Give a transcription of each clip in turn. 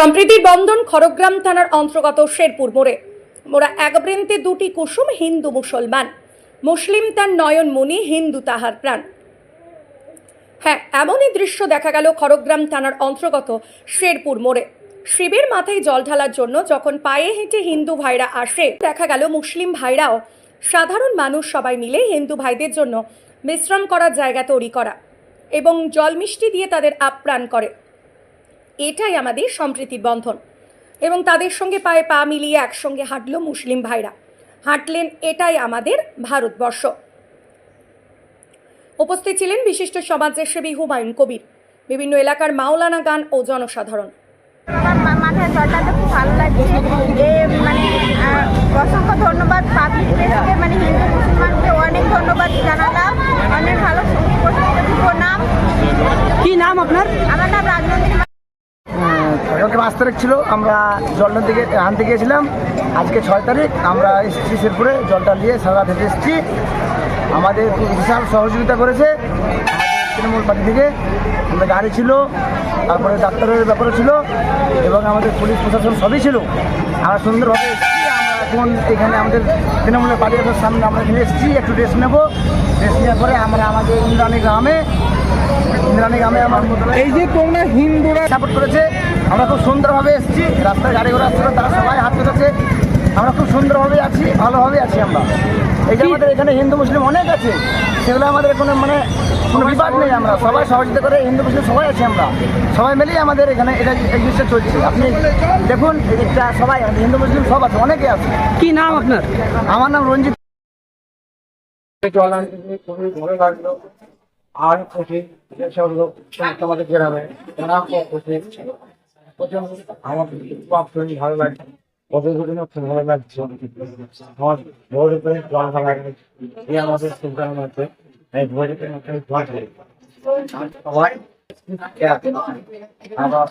সম্প্রীতির বন্ধন খড়গ্রাম থানার অন্তর্গত শেরপুর মোড়ে। মোরা এক বৃন্তে দুটি কুসুম হিন্দু মুসলমান। মুসলিম তার নয়ন মণি হিন্দু তাহার প্রাণ। হ্যাঁ এমনই দৃশ্য দেখা গেল খড়গ্রাম থানার অন্তর্গত শেরপুর মোড়ে। শিবের মাথায় জল ঢালার জন্য যখন পায়ে হেঁটে হিন্দু ভাইরা আসে, দেখা গেল মুসলিম ভাইরাও। সাধারণ মানুষ সবাই মিলে হিন্দু ভাইদের জন্য বিশ্রাম করার জায়গা তৈরি করা এবং জল মিষ্টি দিয়ে তাদের আপ্রাণ করে। এটাই আমাদের সম্প্রীতির বন্ধন। এবং তাদের সঙ্গে পায়ে পা মিলিয়ে একসঙ্গে হাঁটলো মুসলিম ভাইরা। হাঁটলেন এটাই আমাদের ভারতবর্ষ। উপস্থিত ছিলেন বিশিষ্ট সমাজসেবী হুমায়ুন কবির। বিভিন্ন এলাকার মাওলানা গান ও জনসাধারণ। মাথায় ভালো মানে অসংখ্য ধন্যবাদ পাবলিক প্লেসকে মানে হিন্দু মুসলমানকে অনেক ধন্যবাদ জানালাম অনেক ভালো নাম কি নাম আপনার আমার নাম রাজনন্দিনী কালকে পাঁচ তারিখ ছিল, আমরা জলটা থেকে আনতে গিয়েছিলাম। আজকে ছয় তারিখ, আমরা এসেছি শেরপুরে, জলটা নিয়ে সারা থেকে এসেছি। আমাদের বিশাল সহযোগিতা করেছে। তৃণমূল পার্টি থেকে আমাদের গাড়ি ছিল, তারপরে ডাক্তারের ব্যাপারও ছিল, এবং আমাদের পুলিশ প্রশাসন সবই ছিল। আমরা সুন্দরভাবে আমরা এখন এখানে আমাদের তৃণমূলের পার্টি সামনে আমরা এখানে এসেছি, একটু রেস্ট নেব। রেস্ট নেওয়ার পরে আমরা আমাদের ইন্দ্রাণী গ্রামে ইন্দ্রাণী গ্রামে আমার এই যে তোমরা হিন্দুরা সাপোর্ট করেছে আমরা খুব সুন্দরভাবে এসেছি রাস্তায় গাড়ি ঘোড়া আসছিল তারা সবাই হাত পেতেছে। আমরা খুব সুন্দরভাবে আছি ভালোভাবে আছি আমরা। এই যে আমাদের এখানে হিন্দু মুসলিম অনেক আছে। সেগুলো আমাদের কোনো মানে কোনো বিবাদ নেই আমরা। সবাই সহযোগিতা করে হিন্দু মুসলিম সবাই আছি আমরা। সবাই মিলেই আমাদের এখানে এটা এই জিনিসটা চলছে। আপনি দেখুন এটা সবাই হিন্দু মুসলিম সব আছে অনেকে আছে। কি নাম আপনার? আমার নাম রঞ্জিত। খুবই ভালো আর খুশি লোক আমাদের গ্রামে তারা খুশি প্রচণ্ড আমার খুব ভালো লাগছে। খুব ভালো লাগছে। আমার ভোর উপরে জল ঢালা এই আমাদের এই ভোর উপরে সবাই আবার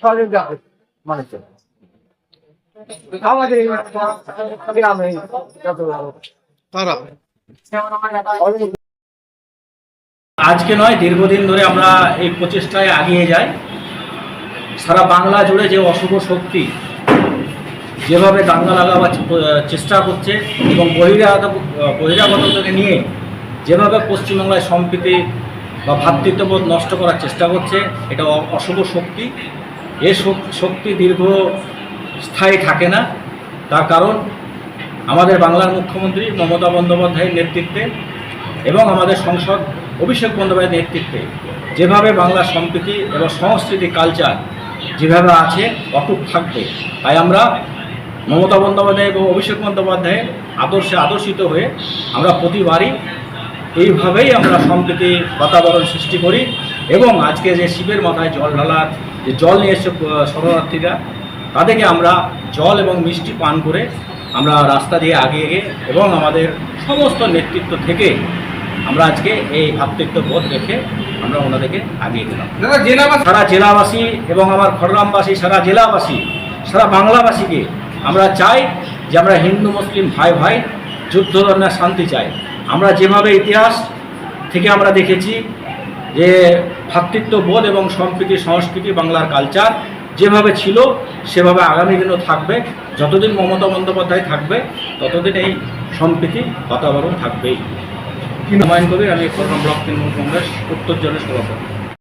সবাই মানে আমাদের গ্রামে যত আজকে নয়, দীর্ঘদিন ধরে আমরা এই প্রচেষ্টায় আগিয়ে যাই। সারা বাংলা জুড়ে যে অশুভ শক্তি যেভাবে দাঙ্গা লাগাবার চেষ্টা করছে এবং বহিরাগত বহিরাগতকে নিয়ে যেভাবে পশ্চিমবাংলায় সম্প্রীতি বা ভ্রাতৃত্ববোধ নষ্ট করার চেষ্টা করছে, এটা অশুভ শক্তি। এ শক্তি দীর্ঘ স্থায়ী থাকে না। তার কারণ আমাদের বাংলার মুখ্যমন্ত্রী মমতা বন্দ্যোপাধ্যায়ের নেতৃত্বে এবং আমাদের সংসদ অভিষেক বন্দ্যোপাধ্যায়ের নেতৃত্বে যেভাবে বাংলার সম্প্রীতি এবং সংস্কৃতি কালচার যেভাবে আছে, অটুট থাকবে, তাই আমরা মমতা বন্দ্যোপাধ্যায় এবং অভিষেক বন্দ্যোপাধ্যায়ের আদর্শে আদর্শিত হয়ে আমরা প্রতিবারই এইভাবেই আমরা সম্প্রীতি বাতাবরণ সৃষ্টি করি এবং আজকে যে শিবের মাথায় জল ঢালার, যে জল নিয়ে এসছে শরণার্থীরা, তাদেরকে আমরা জল এবং মিষ্টি পান করে আমরা রাস্তা দিয়ে আগিয়ে গিয়ে এবং আমাদের সমস্ত নেতৃত্ব থেকে আমরা আজকে এই ভাতৃত্ববোধ রেখে আমরা ওনাদেরকে আগিয়ে দিলাম। সারা জেলাবাসী এবং আমার খড়গ্রামবাসী সারা জেলাবাসী সারা বাংলাবাসীকে আমরা চাই যে আমরা হিন্দু মুসলিম ভাই ভাই যুদ্ধ ধরনের শান্তি চাই। আমরা যেভাবে ইতিহাস থেকে আমরা দেখেছি যে ভ্রাতৃত্ববোধ এবং সম্প্রীতি সংস্কৃতি বাংলার কালচার যেভাবে ছিল সেভাবে আগামী দিনও থাকবে। যতদিন মমতা বন্দ্যোপাধ্যায় থাকবে ততদিন এই সম্প্রীতি বাতাবরণ থাকবেই। হুমায়ুন কবির আমি করলাম ব্লক তৃণমূল কংগ্রেস উত্তর জেলার সভাপতি।